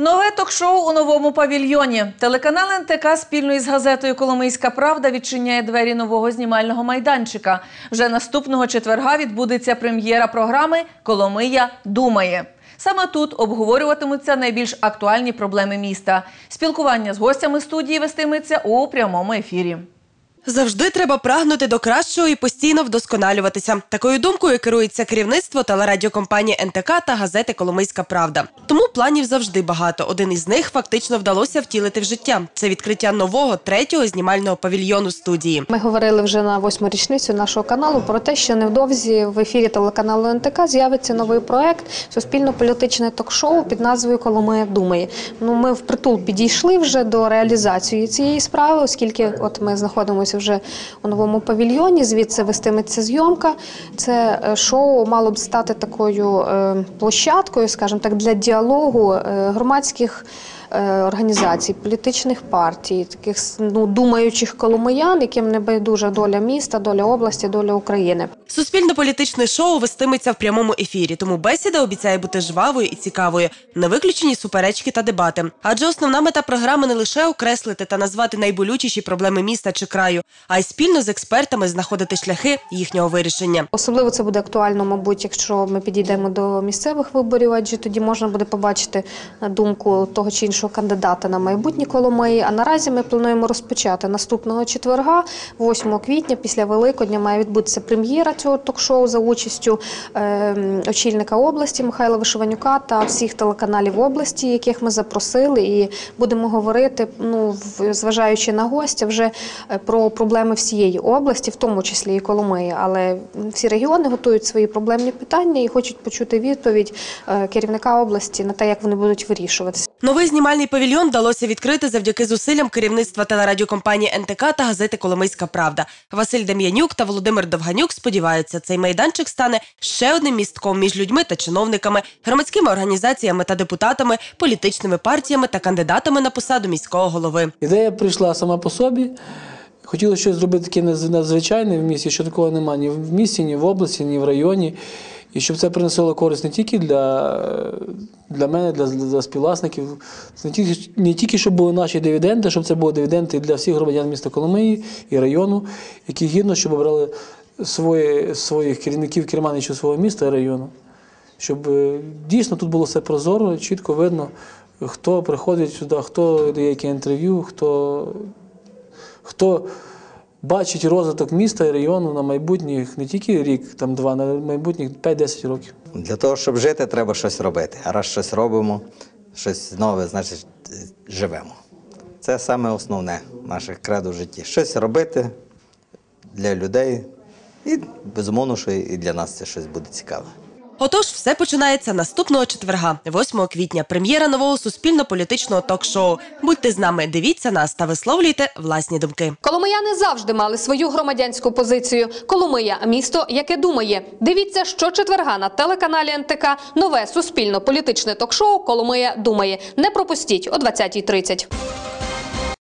Нове ток-шоу у новому павільйоні. Телеканал НТК спільно із газетою Коломийська Правда відчиняє двері нового знімального майданчика. Вже наступного четверга відбудеться прем'єра програми Коломия думає. Саме тут обговорюватимуться найбільш актуальні проблеми міста. Спілкування з гостями студії вестиметься у прямому ефірі. Завжди треба прагнути до кращого і постійно вдосконалюватися. Такою думкою керується керівництво телерадіокомпанії НТК та газети Коломийська Правда. Тому планів завжди багато. Один із них фактично вдалося втілити в життя. Це відкриття нового третього знімального павільйону студії. Ми говорили вже на восьму річницю нашого каналу про те, що невдовзі в ефірі телеканалу НТК з'явиться новий проект суспільно-політичне ток-шоу під назвою Коломия думає. Ну ми впритул підійшли вже до реалізації цієї справи, оскільки от ми знаходимося вже у новому павільйоні. Звідси вестиметься зйомка. Це е, шоу мало б стати такою е, площадкою, скажімо так, для діалогу е, громадських організацій, політичних партій, таких ну, думаючих коломиян, яким не байдужа доля міста, доля області, доля України. Суспільно-політичне шоу вестиметься в прямому ефірі, тому бесіда обіцяє бути жвавою і цікавою. Не виключені суперечки та дебати. Адже основна мета програми не лише окреслити та назвати найболючіші проблеми міста чи краю, а й спільно з експертами знаходити шляхи їхнього вирішення. Особливо це буде актуально, мабуть, якщо ми підійдемо до місцевих виборів, адже тоді можна буде побачити думку того чи іншого кандидата на майбутні Коломиї. А наразі ми плануємо розпочати наступного четверга, 8 квітня, після Великодня, має відбутися прем'єра цього ток-шоу за участю е, очільника області Михайла Вишиванюка та всіх телеканалів області, яких ми запросили, і будемо говорити, ну зважаючи на гостя, вже е, про проблеми всієї області, в тому числі і Коломиї. Але всі регіони готують свої проблемні питання і хочуть почути відповідь е, керівника області на те, як вони будуть вирішуватися. Новий знімальний павільйон вдалося відкрити завдяки зусиллям керівництва телерадіокомпанії НТК та газети Коломийська Правда. Василь Дем'янюк та Володимир Довганюк сподіваються, цей майданчик стане ще одним містком між людьми та чиновниками, громадськими організаціями та депутатами, політичними партіями та кандидатами на посаду міського голови. Ідея прийшла сама по собі. Хотілося щось зробити таке надз- надзвичайне в місті, що такого немає ні в місті, ні в області, ні в районі. І щоб це принесло користь не тільки для, для мене, для, для співвласників, не тільки, не тільки щоб були наші дивіденди, щоб це були дивіденди для всіх громадян міста Коломиї і району, які гідно, щоб обрали свої, своїх керівників, керманичів свого міста і району. Щоб е, дійсно тут було все прозоро, чітко видно, хто приходить сюди, хто дає яке інтерв'ю, хто, хто бачить розвиток міста і району на майбутніх не тільки рік, там два, на майбутніх 5-10 років. Для того, щоб жити, треба щось робити. А раз щось робимо, щось нове, значить живемо. Це саме основне наше кредо в житті. Щось робити для людей, і безумовно, що і для нас це щось буде цікаве. Отож, все починається наступного четверга, 8 квітня. Прем'єра нового суспільно-політичного ток-шоу. Будьте з нами, дивіться нас та висловлюйте власні думки. Коломияни завжди мали свою громадянську позицію. Коломия місто, яке думає. Дивіться щочетверга на телеканалі НТК нове суспільно-політичне ток-шоу Коломия думає. Не пропустіть о 20.30.